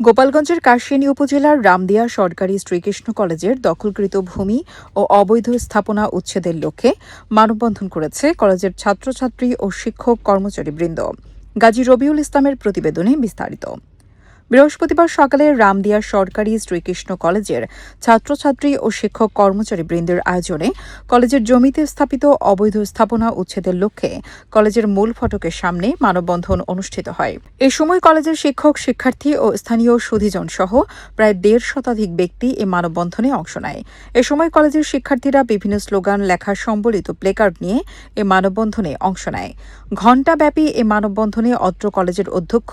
গোপালগঞ্জের কাশিয়ানী উপজেলার রামদিয়া সরকারি শ্রীকৃষ্ণ কলেজের দখলকৃত ভূমি ও অবৈধ স্থাপনা উচ্ছেদের লক্ষ্যে মানববন্ধন করেছে কলেজের ছাত্রছাত্রী ও শিক্ষক কর্মচারীবৃন্দ। গাজী রবিউল ইসলামের প্রতিবেদনে বিস্তারিত। বৃহস্পতিবার সকালে রামদিয়া সরকারি শ্রীকৃষ্ণ কলেজের ছাত্রছাত্রী ও শিক্ষক কর্মচারীবৃন্দের আয়োজনে কলেজের জমিতে স্থাপিত অবৈধ স্থাপনা উচ্ছেদের লক্ষ্যে কলেজের মূল ফটকের সামনে মানববন্ধন অনুষ্ঠিত হয়। এ সময় কলেজের শিক্ষক, শিক্ষার্থী ও স্থানীয় সুধীজন সহ প্রায় দেড় শতাধিক ব্যক্তি এ মানববন্ধনে অংশ নেয়। এ সময় কলেজের শিক্ষার্থীরা বিভিন্ন স্লোগান, লেখা, সম্বলিত প্লেকার্ড নিয়ে এ মানববন্ধনে অংশ নেয়। ঘণ্টাব্যাপী এ মানববন্ধনে অত্র কলেজের অধ্যক্ষ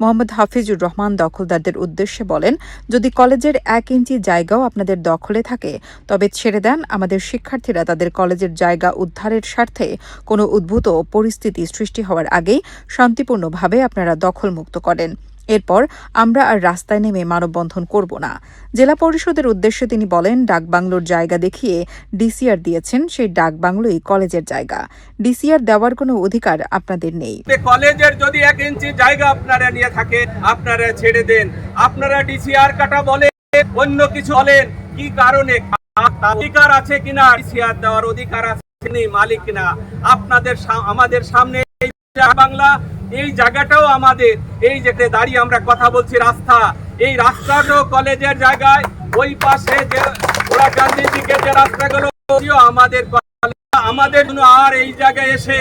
মোহাম্মদ হাফিজুর রহমান দখলদারদের উদ্দেশ্যে বলেন, যদি কলেজের এক ইঞ্চি জায়গাও আপনাদের দখলে থাকে, তবে ছেড়ে দেন আমাদের শিক্ষার্থীরা তাদের কলেজের জায়গা উদ্ধারের স্বার্থে কোনো উদ্ভূত পরিস্থিতি সৃষ্টি হওয়ার আগেই শান্তিপূর্ণভাবে আপনারা দখলমুক্ত করেন। এরপর আমরা আর রাস্তায় নেমে মানববন্ধন করব না। জেলা পরিষদের উদ্দেশ্যে তিনি বলেন, ডাকবাংলোর জায়গা দেখিয়ে ডিসিআর দিয়েছেন, সেই ডাকবাংলোই কলেজের জায়গা। ডিসিআর দেওয়ার কোনো অধিকার আপনাদের নেই। কলেজের যদি এক ইঞ্চি জায়গা আপনারা নিয়ে থাকেন, আপনারা ছেড়ে দেন। আপনারা ডিসিআর কাটা বলে অন্য কিছু বলেন, কি কারণে? অধিকার আছে কিনা? ডিসিআর দেওয়ার অধিকার আছে মালিক কিনা? আপনাদের আমাদের সামনে বাংলা এই জায়গাটাও আমাদের, এই যেতে দাঁড়িয়ে আমরা কথা বলছি রাস্তা, এই রাস্তাটাও কলেজের জায়গায় ওই পাশে যে ওরা গান্ধী দিকে যে রাস্তাগুলো আমাদের আমাদের জন্য আর এই জায়গায় এসে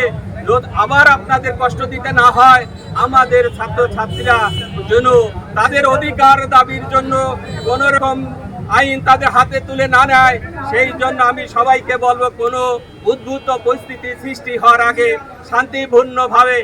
আবার আপনাদের কষ্ট দিতে না হয়, আমাদের ছাত্র ছাত্রীরা যেন তাদের অধিকার দাবির জন্য কোন রকম আইন তাদের হাতে তুলে না নেয়, সেই জন্য আমি সবাইকে বলব, কোনো উদ্ভূত পরিস্থিতি সৃষ্টি হওয়ার আগে শান্তিপূর্ণভাবে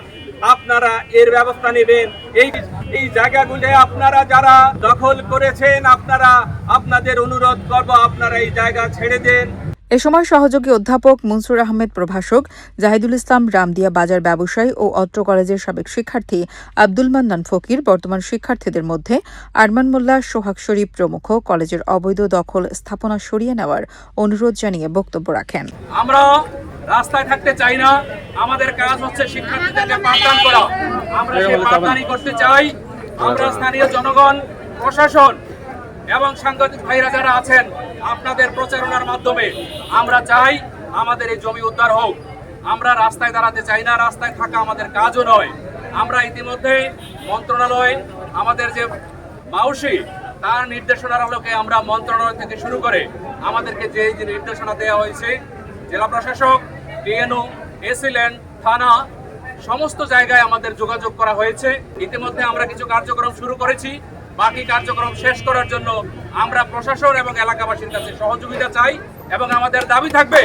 আপনারা এর ব্যবস্থা নেবেন। এই এই জায়গাগুলো আপনারা যারা দখল করেছেন আপনারা আপনাদের অনুরোধ করব আপনারা এই জায়গা ছেড়ে দেন। এ সময় সহযোগী অধ্যাপক মনসুর আহমেদ প্রভাষক জাহিদুল ইসলাম রামদিয়া বাজার ব্যবসায়ী ও অত্র কলেজের সাবেক শিক্ষার্থী আব্দুল মান্নান ফকির বর্তমান শিক্ষার্থীদের মধ্যে আরমান মোল্লা সোহাগ শরীফ প্রমুখ কলেজের অবৈধ দখল স্থাপনা সরিয়ে নেওয়ার অনুরোধ জানিয়ে বক্তব্য রাখেন। আমরা রাস্তায় থাকতে চাই না। আমাদের কাজ হচ্ছে শিক্ষার্থীদেরকে পাঠদান করা। আমরা সেই পাঠদানই করতে চাই। আমরা স্থানীয় জনগণ প্রশাসন এবং সাংবাদিক ভাইরা যারা আছেন আপনাদের প্রচারণার মাধ্যমে আমরা চাই আমাদের এই জমি উদ্ধার হোক। আমরা রাস্তায় দাঁড়াতে চাই না রাস্তায় থাকা আমাদের কাজও নয়। আমরা ইতিমধ্যে মন্ত্রণালয় আমাদের যে মাউসি তার নির্দেশনার আলোকে আমরা মন্ত্রণালয় থেকে শুরু করে আমাদেরকে যে যে নির্দেশনা দেওয়া হয়েছে জেলা প্রশাসক ডিএনও এসিল্যান্ড থানা, সমস্ত জায়গায় আমাদের যোগাযোগ করা হয়েছে। ইতিমধ্যে আমরা কিছু কার্যক্রম শুরু করেছি। বাকি কার্যক্রম শেষ করার জন্য আমরা প্রশাসন এবং এলাকাবাসীর কাছে সহযোগিতা চাই এবং আমাদের দাবি থাকবে,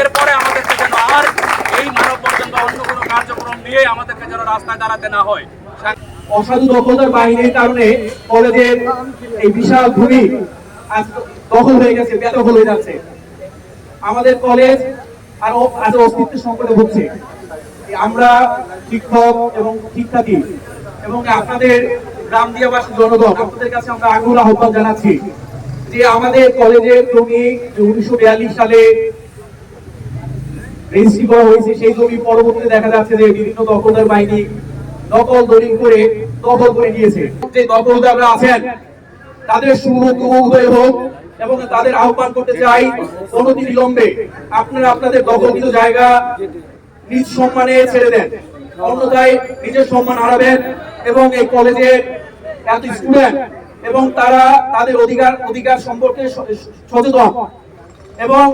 এরপরে আমাদেরকে যেন আর এই মানববন্ধন বা অন্য কোনো কার্যক্রম নিয়ে আমাদেরকে যেন রাস্তায় দাঁড়াতে না হয়। অসাধু দখলদার বাহিনীর কারণে কলেজের এই বিশাল ভূমি দখল হয়ে গেছে বেদখল হয়ে যাচ্ছে। আমাদের কলেজ আর আজ অস্তিত্ব সংকটে ভুগছে। আমরা শিক্ষক এবং শিক্ষার্থী এবং আপনাদের রামদিয়াবাসী জনগণ, আপনাদের কাছে আমরা আগ্রহ আহ্বান জানাচ্ছি যে আমাদের কলেজের জমি উনিশশো সালে রেজিস্ট্রি করা হয়েছে, সেই জমি পরবর্তীতে দেখা যাচ্ছে যে বিভিন্ন দখলদার বাহিনী দখল দলিল করে দখল করে নিয়েছে। যে দখলদাররা আছেন, তাদের সুমুখ উদয় হোক এবং তাদের আহ্বান করতে চাই অনতি বিলম্বে। আপনারা আপনাদের দখলকৃত জায়গা নিজ সম্মানে ছেড়ে দেন। অন্যথায় নিজের সম্মান হারাবেন এবং এই কলেজের এত স্টুডেন্ট এবং তারা তাদের অধিকার অধিকার সম্পর্কে সচেতন এবং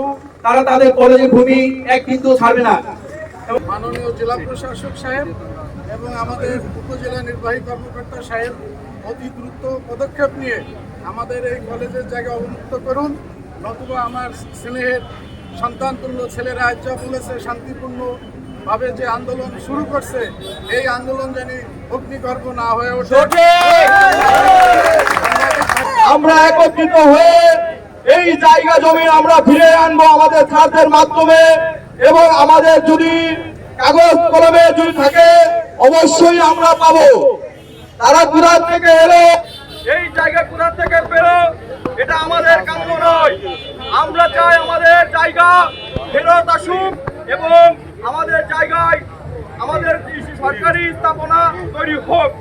তারা তাদের কলেজের ভূমি এক বিন্দু ছাড়বে না। মাননীয় জেলা প্রশাসক সাহেব এবং আমাদের উপজেলা নির্বাহী কর্মকর্তা সাহেব অতি দ্রুত পদক্ষেপ নিয়ে আমাদের এই কলেজের জায়গা অবমুক্ত করুন। নতুবা আমার স্নেহের সন্তানতুল্য ছেলেরা যা বলেছে শান্তিপূর্ণ ভাবে যে আন্দোলন শুরু করছে, এই আন্দোলন যেন অগ্নিগর্ভ না হয়ে ওঠে। আমরা একত্রিত হয়ে এই জায়গা জমি আমরা ফিরে আনব আমাদের ছাত্রের মাধ্যমে এবং আমাদের যদি কাগজ কলমে যদি থাকে, অবশ্যই আমরা পাবো। তারা দূরাত থেকে এলো। এই জায়গা কোথা থেকে পেল। এটা আমাদের কাম্য নয়। আমরা চাই আমাদের জায়গা ফেরত আসুক এবং আমাদের জায়গায় আমাদের সরকারি স্থাপনা তৈরি হোক।